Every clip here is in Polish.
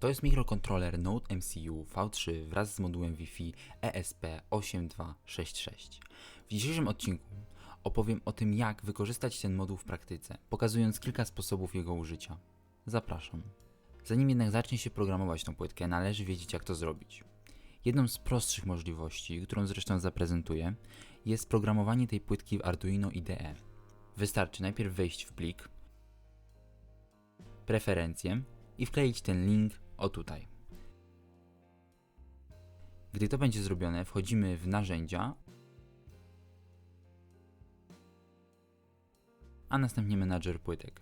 To jest mikrokontroler Node MCU V3 wraz z modułem Wi-Fi E ESP8266. W dzisiejszym odcinku opowiem o tym, jak wykorzystać ten moduł w praktyce, pokazując kilka sposobów jego użycia. Zapraszam. Zanim jednak zacznie się programować tą płytkę, należy wiedzieć, jak to zrobić. Jedną z prostszych możliwości, którą zresztą zaprezentuję, jest programowanie tej płytki w Arduino IDE. Wystarczy najpierw wejść w plik, preferencje i wkleić ten link o tutaj. Gdy to będzie zrobione, wchodzimy w narzędzia, a następnie menadżer płytek.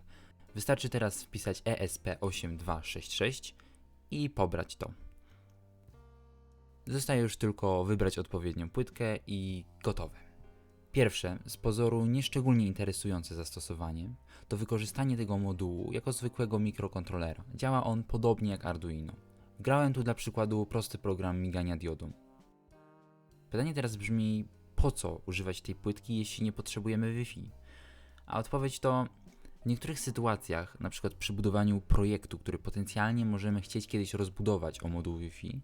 Wystarczy teraz wpisać E ESP8266 i pobrać to. Zostaje już tylko wybrać odpowiednią płytkę i gotowe. Pierwsze, z pozoru nieszczególnie interesujące zastosowanie, to wykorzystanie tego modułu jako zwykłego mikrokontrolera. Działa on podobnie jak Arduino. Grałem tu dla przykładu prosty program migania diodą. Pytanie teraz brzmi, po co używać tej płytki, jeśli nie potrzebujemy Wi-Fi? A odpowiedź to, w niektórych sytuacjach, np. przy budowaniu projektu, który potencjalnie możemy chcieć kiedyś rozbudować o moduł Wi-Fi,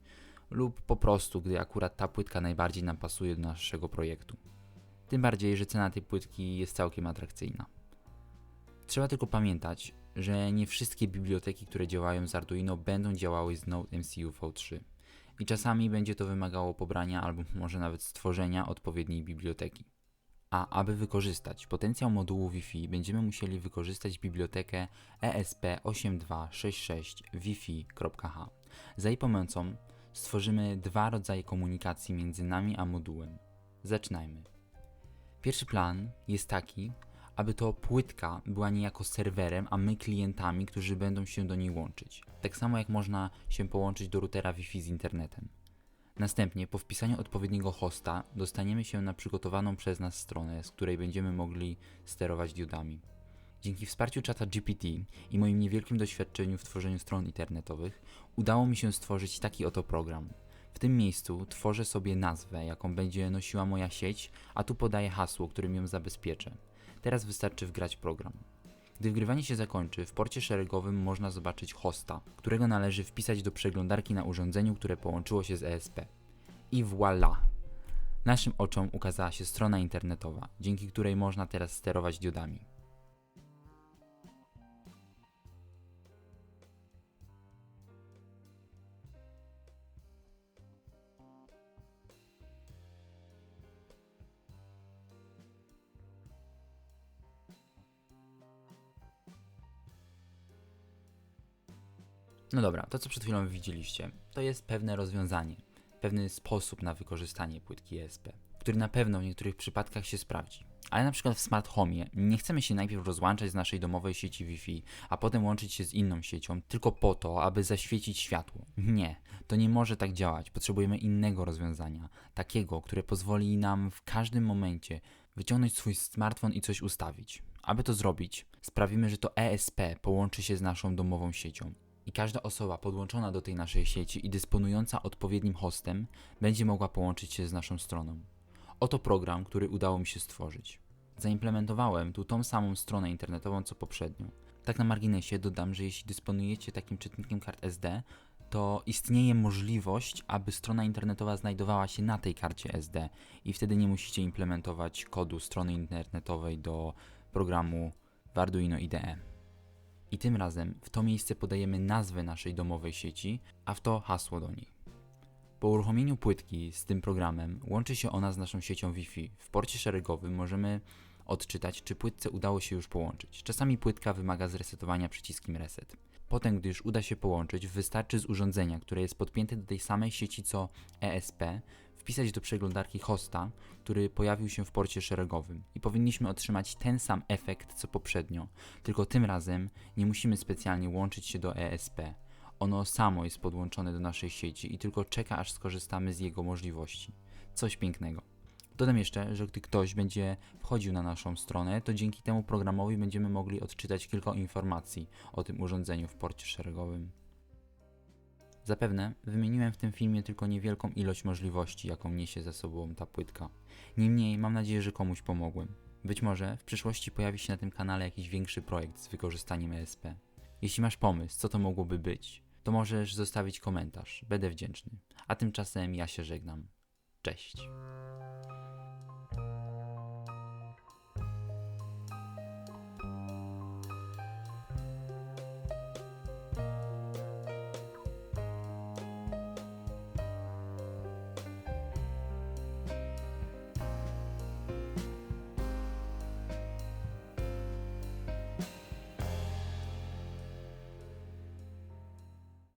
lub po prostu, gdy akurat ta płytka najbardziej nam pasuje do naszego projektu. Tym bardziej, że cena tej płytki jest całkiem atrakcyjna. Trzeba tylko pamiętać, że nie wszystkie biblioteki, które działają z Arduino będą działały z Node MCU V3 i czasami będzie to wymagało pobrania albo może nawet stworzenia odpowiedniej biblioteki. A aby wykorzystać potencjał modułu Wi-Fi, będziemy musieli wykorzystać bibliotekę E ESP8266wifi.h. Za jej pomocą stworzymy dwa rodzaje komunikacji między nami a modułem. Zaczynajmy. Pierwszy plan jest taki, aby to płytka była niejako serwerem, a my klientami, którzy będą się do niej łączyć. Tak samo jak można się połączyć do routera Wi-Fi z internetem. Następnie, po wpisaniu odpowiedniego hosta, dostaniemy się na przygotowaną przez nas stronę, z której będziemy mogli sterować diodami. Dzięki wsparciu czata GPT i moim niewielkim doświadczeniu w tworzeniu stron internetowych, udało mi się stworzyć taki oto program. W tym miejscu tworzę sobie nazwę, jaką będzie nosiła moja sieć, a tu podaję hasło, którym ją zabezpieczę. Teraz wystarczy wgrać program. Gdy wgrywanie się zakończy, w porcie szeregowym można zobaczyć hosta, którego należy wpisać do przeglądarki na urządzeniu, które połączyło się z ESP. I voilà! Naszym oczom ukazała się strona internetowa, dzięki której można teraz sterować diodami. No dobra, to co przed chwilą widzieliście, to jest pewne rozwiązanie, pewny sposób na wykorzystanie płytki ESP, który na pewno w niektórych przypadkach się sprawdzi. Ale na przykład w smart home nie chcemy się najpierw rozłączać z naszej domowej sieci Wi-Fi, a potem łączyć się z inną siecią tylko po to, aby zaświecić światło. Nie, to nie może tak działać. Potrzebujemy innego rozwiązania, takiego, które pozwoli nam w każdym momencie wyciągnąć swój smartfon i coś ustawić. Aby to zrobić, sprawimy, że to ESP połączy się z naszą domową siecią i każda osoba podłączona do tej naszej sieci i dysponująca odpowiednim hostem będzie mogła połączyć się z naszą stroną. Oto program, który udało mi się stworzyć. Zaimplementowałem tu tą samą stronę internetową co poprzednio. Tak na marginesie dodam, że jeśli dysponujecie takim czytnikiem kart SD, to istnieje możliwość, aby strona internetowa znajdowała się na tej karcie SD i wtedy nie musicie implementować kodu strony internetowej do programu Arduino IDE. I tym razem w to miejsce podajemy nazwę naszej domowej sieci, a w to hasło do niej. Po uruchomieniu płytki z tym programem łączy się ona z naszą siecią Wi-Fi. W porcie szeregowym możemy odczytać, czy płytce udało się już połączyć. Czasami płytka wymaga zresetowania przyciskiem reset. Potem, gdy już uda się połączyć, wystarczy z urządzenia, które jest podpięte do tej samej sieci co ESP, wpisać do przeglądarki hosta, który pojawił się w porcie szeregowym i powinniśmy otrzymać ten sam efekt co poprzednio, tylko tym razem nie musimy specjalnie łączyć się do ESP. Ono samo jest podłączone do naszej sieci i tylko czeka aż skorzystamy z jego możliwości. Coś pięknego. Dodam jeszcze, że gdy ktoś będzie wchodził na naszą stronę, to dzięki temu programowi będziemy mogli odczytać kilka informacji o tym urządzeniu w porcie szeregowym. Zapewne wymieniłem w tym filmie tylko niewielką ilość możliwości, jaką niesie ze sobą ta płytka. Niemniej mam nadzieję, że komuś pomogłem. Być może w przyszłości pojawi się na tym kanale jakiś większy projekt z wykorzystaniem ESP. Jeśli masz pomysł, co to mogłoby być, to możesz zostawić komentarz. Będę wdzięczny. A tymczasem ja się żegnam. Cześć.